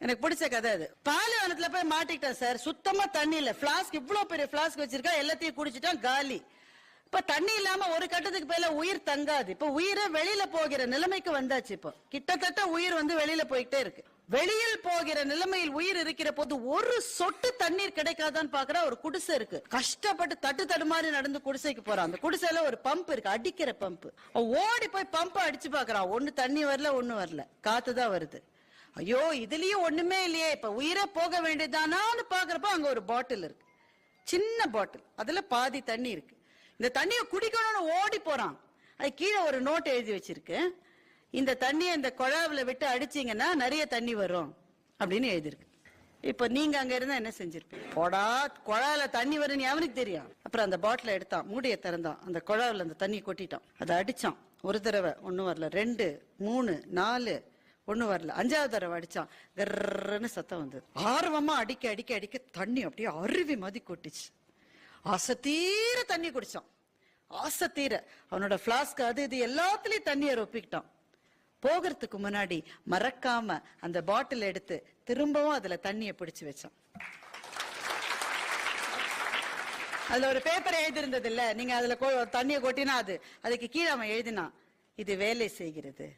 எனக்கு பிடிச்ச கதை அது. பாலைவனத்துல போய் மாட்டிக்கிட்டேன் சார். சுத்தமா தண்ணி இல்ல. பிளாஸ்க் இவ்வளவு பெரிய பிளாஸ்க் வச்சிருக்கா. எல்லாத்தையும் குடிச்சிட்டான் காலி. இப்ப தண்ணி இல்லாம ஒரு கட்டத்துக்கு பேர்ல உயிர் தங்காது. இப்ப உயிரை வெளியில போகிற நிலைமைக்கு வந்தாச்சு இப்போ. கிட்டத்தட்ட உயிர் வந்து வெளியில போய்கிட்டே இருக்கு. வெளியில் போகிற நிலைமையில் உயிர் இருக்கிற போது ஒரு சொட்டு தண்ணீர் கிடைக்காதான்னு பாக்குற ஒரு குடிசை இருக்கு. கஷ்டப்பட்டு தட்டு தடுமாறி நடந்து குடிசைக்கு போறான். அந்த குடிசையில ஒரு பம்ப் இருக்கு. அடிக்கிற பம்ப் ஓடி போய் பம்ப் அடிச்சு பாக்குறான். ஒண்ணு தண்ணி வரல ஒண்ணு வரல. காத்துதான் வருது. ஐயோ இதுலயும் ஒண்ணுமே இல்லையே. இப்ப உயிரே போக வேண்டியதானான்னு பாக்குறப்ப அங்க ஒரு பாட்டில் இருக்கு. சின்ன பாட்டில். அதுல பாதி தண்ணி இருக்கு. இந்த தண்ணியை குடிக்கணும்னு ஓடி போறான். அது கீழே ஒரு நோட் எழுதி வச்சிருக்கு. இந்த தண்ணியை இந்த குழாவில் விட்டு அடிச்சீங்கன்னா நிறைய தண்ணி வரும் அப்படின்னு எழுதியிருக்கு. இப்ப நீங்க அங்க இருந்தா என்ன செஞ்சிருப்பீங்க? போடா குழாயில தண்ணி வரும்னு அவனுக்கு தெரியும். அப்புறம் அந்த பாட்டில எடுத்தான். மூடியை திறந்தான். அந்த குழாவில் அந்த தண்ணி கொட்டிட்டான். அதை அடிச்சான். ஒரு தடவை ஒன்றும் வரல. ரெண்டு மூணு நாலு ஒன்றும் வரல. அஞ்சாவது தடவை அடிச்சான். கர்ன்னு சத்தம் வந்தது. ஆர்வமா அடிக்க அடிக்க அடிக்க தண்ணி அப்படியே அருவி மாதிரி கொட்டிச்சு. ஆசை தீர தண்ணி குடித்தான் ஆசை தீர. அவனோட ஃப்ளாஸ்க் அது இது எல்லாத்துலயும் தண்ணியை ரொப்பிக்கிட்டான். போகிறதுக்கு முன்னாடி மறக்காம அந்த பாட்டில் எடுத்து திரும்பவும் அதுல தண்ணியை பிடிச்சி வச்சான். அதுல ஒரு பேப்பர் எழுதிருந்தது இல்ல நீங்க அதுல கொ- தண்ணியை கொட்டினா அது. அதுக்கு கீழே அவன் எழுதினான் இது வேலை செய்கிறது.